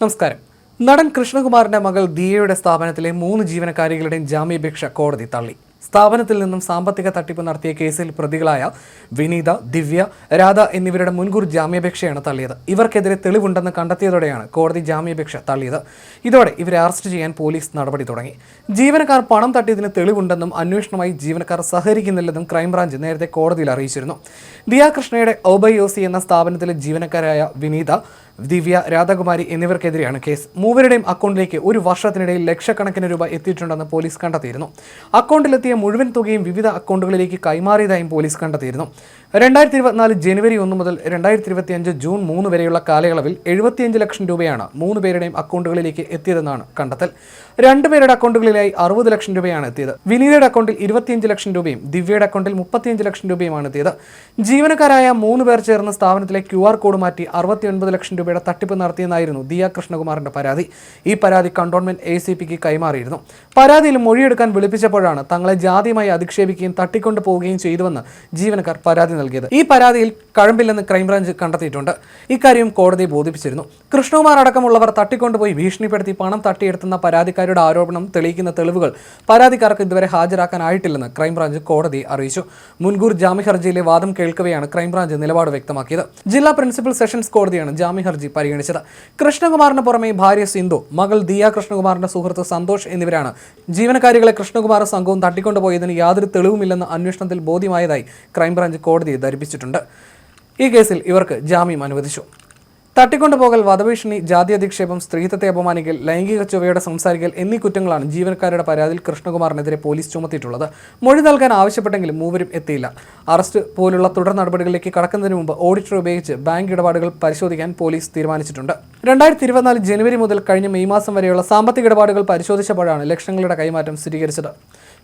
നമസ്കാരം. നടൻ കൃഷ്ണകുമാറിന്റെ മകൾ ദിയയുടെ സ്ഥാപനത്തിലെ മൂന്ന് ജീവനക്കാരികളുടെയും ജാമ്യപേക്ഷ കോടതി തള്ളി. സ്ഥാപനത്തിൽ നിന്നും സാമ്പത്തിക തട്ടിപ്പ് നടത്തിയ കേസിൽ പ്രതികളായ വിനീത ദിവ്യ രാധ എന്നിവരുടെ മുൻകൂർ ജാമ്യാപേക്ഷയാണ് തള്ളിയത്. ഇവർക്കെതിരെ തെളിവുണ്ടെന്ന് കണ്ടെത്തിയതോടെയാണ് കോടതി ജാമ്യാപേക്ഷ തള്ളിയത്. ഇതോടെ ഇവരെ അറസ്റ്റ് ചെയ്യാൻ പോലീസ് നടപടി തുടങ്ങി. ജീവനക്കാർ പണം തട്ടിയതിന് തെളിവുണ്ടെന്നും അന്വേഷണമായി ജീവനക്കാർ സഹകരിക്കുന്നില്ലെന്നും ക്രൈംബ്രാഞ്ച് നേരത്തെ കോടതിയിൽ അറിയിച്ചിരുന്നു. ദിയാകൃഷ്ണയുടെ കൃഷ്ണയുടെ ഒബൈഒസി എന്ന സ്ഥാപനത്തിലെ ജീവനക്കാരായ വിനീത ദിവ്യ രാധാകുമാരി എന്നിവർക്കെതിരെയാണ് കേസ്. മൂവരുടെയും അക്കൗണ്ടിലേക്ക് ഒരു വർഷത്തിനിടയിൽ ലക്ഷക്കണക്കിന് രൂപ എത്തിയിട്ടുണ്ടെന്ന് പോലീസ് കണ്ടെത്തിയിരുന്നു. അക്കൗണ്ടിലെത്തിയ മുഴുവൻ തുകയും വിവിധ അക്കൗണ്ടുകളിലേക്ക് കൈമാറിയതായും പോലീസ് കണ്ടെത്തിയിരുന്നു. രണ്ടായിരത്തി ഇരുപത്തിനാല് ജനുവരി ഒന്ന് മുതൽ രണ്ടായിരത്തി ഇരുപത്തിയഞ്ച് ജൂൺ മൂന്ന് വരെയുള്ള കാലയളവിൽ എഴുപത്തിയഞ്ച് ലക്ഷം രൂപയാണ് മൂന്ന് പേരുടെയും അക്കൗണ്ടുകളിലേക്ക് എത്തിയതെന്നാണ് കണ്ടെത്തൽ. രണ്ടുപേരുടെ അക്കൗണ്ടുകളിലായി അറുപത് ലക്ഷം രൂപയാണ് എത്തിയത്. വിനീതയുടെ അക്കൗണ്ടിൽ ഇരുപത്തിയഞ്ച് ലക്ഷം രൂപയും ദിവ്യയുടെ അക്കൗണ്ടിൽ മുപ്പത്തിയഞ്ച് ലക്ഷം രൂപയുമാണ് എത്തിയത്. ജീവനക്കാരായ മൂന്ന് പേർ ചേർന്ന് സ്ഥാപനത്തിലെ ക്യു കോഡ് മാറ്റി അറുപത്തിയൊൻപത് ലക്ഷം രൂപയുടെ തട്ടിപ്പ് നടത്തിയെന്നായിരുന്നു ദിയ കൃഷ്ണകുമാറിന്റെ പരാതി. ഈ പരാതി കണ്ടോൺമെന്റ് എ സി പിക്ക് കൈമാറിയിരുന്നു. പരാതിയിൽ മൊഴിയെടുക്കാൻ വിളിപ്പിച്ചപ്പോഴാണ് തങ്ങളെ ജാതിയുമായി അധിക്ഷേപിക്കുകയും തട്ടിക്കൊണ്ടു പോവുകയും ചെയ്തുവെന്ന് ജീവനക്കാർ പരാതി നൽകിയത്. ഈ പരാതിയിൽ കഴമ്പില്ലെന്ന് ക്രൈംബ്രാഞ്ച് കണ്ടെത്തിയിട്ടുണ്ട്. ഇക്കാര്യം കോടതി ബോധിപ്പിച്ചിരുന്നു. കൃഷ്ണകുമാർ അടക്കമുള്ളവർ തട്ടിക്കൊണ്ടുപോയി ഭീഷണിപ്പെടുത്തി പണം തട്ടിയെടുത്തുന്ന പരാതിക്കാരുടെ ആരോപണം തെളിയിക്കുന്ന തെളിവുകൾ പരാതിക്കാർക്ക് ഇതുവരെ ഹാജരാക്കാനായിട്ടില്ലെന്ന് ക്രൈംബ്രാഞ്ച് കോടതി അറിയിച്ചു. മുൻകൂർ ജാമ്യ ഹർജിയിലെ വാദം കേൾക്കവെയാണ് ക്രൈംബ്രാഞ്ച് നിലപാട് വ്യക്തമാക്കിയത്. ജില്ലാ പ്രിൻസിപ്പൽ സെഷൻസ് കോടതിയാണ് ജാമ്യ പരിഗണിച്ചത്. കൃഷ്ണകുമാറിന് പുറമെ ഭാര്യ സിന്ധു മകൾ ദിയ കൃഷ്ണകുമാറിന്റെ സുഹൃത്ത് സന്തോഷ് എന്നിവരാണ്. ജീവനക്കാരികളെ കൃഷ്ണകുമാർ സംഘവും തട്ടിക്കൊണ്ടുപോയതിന് യാതൊരു തെളിവുമില്ലെന്ന് അന്വേഷണത്തിൽ ബോധ്യമായതായി ക്രൈംബ്രാഞ്ച് കോടതിയെ ധരിപ്പിച്ചിട്ടുണ്ട്. ഈ കേസിൽ ഇവർക്ക് ജാമ്യം അനുവദിച്ചു. തട്ടിക്കൊണ്ടുപോകൽ വധഭീഷണി ജാതി അധിക്ഷേപം സ്ത്രീത്വത്തെ അപമാനിക്കൽ ലൈംഗിക ചുവയോടെ സംസാരിക്കൽ എന്നീ കുറ്റങ്ങളാണ് ജീവനക്കാരുടെ പരാതിയിൽ കൃഷ്ണകുമാറിനെതിരെ പോലീസ് ചുമത്തിയിട്ടുള്ളത്. മൊഴി നൽകാൻ ആവശ്യപ്പെട്ടെങ്കിലും മൂവരും എത്തിയില്ല. അറസ്റ്റ് പോലുള്ള തുടർ നടപടികളിലേക്ക് കടക്കുന്നതിന് മുമ്പ് ഓഡിറ്റർ ഉപയോഗിച്ച് ബാങ്ക് ഇടപാടുകൾ പരിശോധിക്കാൻ പോലീസ് തീരുമാനിച്ചിട്ടുണ്ട്. രണ്ടായിരത്തി ഇരുപത്തിനാല് ജനുവരി മുതൽ കഴിഞ്ഞ മെയ് മാസം വരെയുള്ള സാമ്പത്തിക ഇടപാടുകൾ പരിശോധിച്ചപ്പോഴാണ് ലക്ഷങ്ങളുടെ കൈമാറ്റം സ്ഥിരീകരിച്ചത്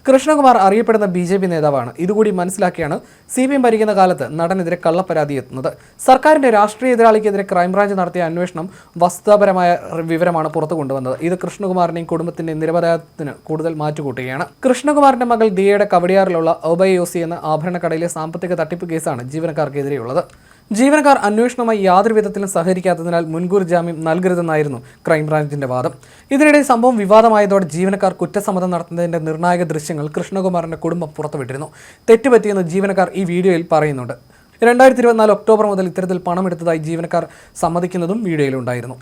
കൃഷ്ണകുമാർ അറിയപ്പെടുന്ന ബി ജെ പി നേതാവാണ്. ഇതുകൂടി മനസ്സിലാക്കിയാണ് സി പി എം ഭരിക്കുന്ന കാലത്ത് നടനെതിരെ കള്ളപ്പരാതി എത്തുന്നത്. സർക്കാരിന്റെ രാഷ്ട്രീയ എതിരാളിക്കെതിരെ ക്രൈംബ്രാഞ്ച് നടത്തിയ അന്വേഷണം വസ്തുതാപരമായ വിവരമാണ് പുറത്തു കൊണ്ടുവന്നത്. ഇത് കൃഷ്ണകുമാറിനെയും കുടുംബത്തിന്റെ നിരപരാധത്തിന് കൂടുതൽ മാറ്റുകൂട്ടുകയാണ്. കൃഷ്ണകുമാറിന്റെ മകൾ ദിയയുടെ കവടിയാറിലുള്ള ഔബയോസി എന്ന ആഭരണക്കടയിലെ സാമ്പത്തിക തട്ടിപ്പ് കേസാണ് ജീവനക്കാർക്കെതിരെയുള്ളത്. ജീവനക്കാർ അന്വേഷണവുമായി യാതൊരു വിധത്തിലും സഹകരിക്കാത്തതിനാൽ മുൻകൂർ ജാമ്യം നൽകരുതെന്നായിരുന്നു ക്രൈംബ്രാഞ്ചിന്റെ വാദം. ഇതിനിടെ സംഭവം വിവാദമായതോടെ ജീവനക്കാർ കുറ്റസമ്മതം നടത്തുന്നതിന്റെ നിർണായക ദൃശ്യങ്ങൾ കൃഷ്ണകുമാറിന്റെ കുടുംബം പുറത്തുവിട്ടിരുന്നു. തെറ്റുപറ്റിയെന്ന് ജീവനക്കാർ ഈ വീഡിയോയിൽ പറയുന്നുണ്ട്. രണ്ടായിരത്തി ഇരുപത്തിനാല് ഒക്ടോബർ മുതൽ ഇത്തരത്തിൽ പണമെടുത്തതായി ജീവനക്കാർ സമ്മതിക്കുന്നതും വീഡിയോയിലുണ്ടായിരുന്നു.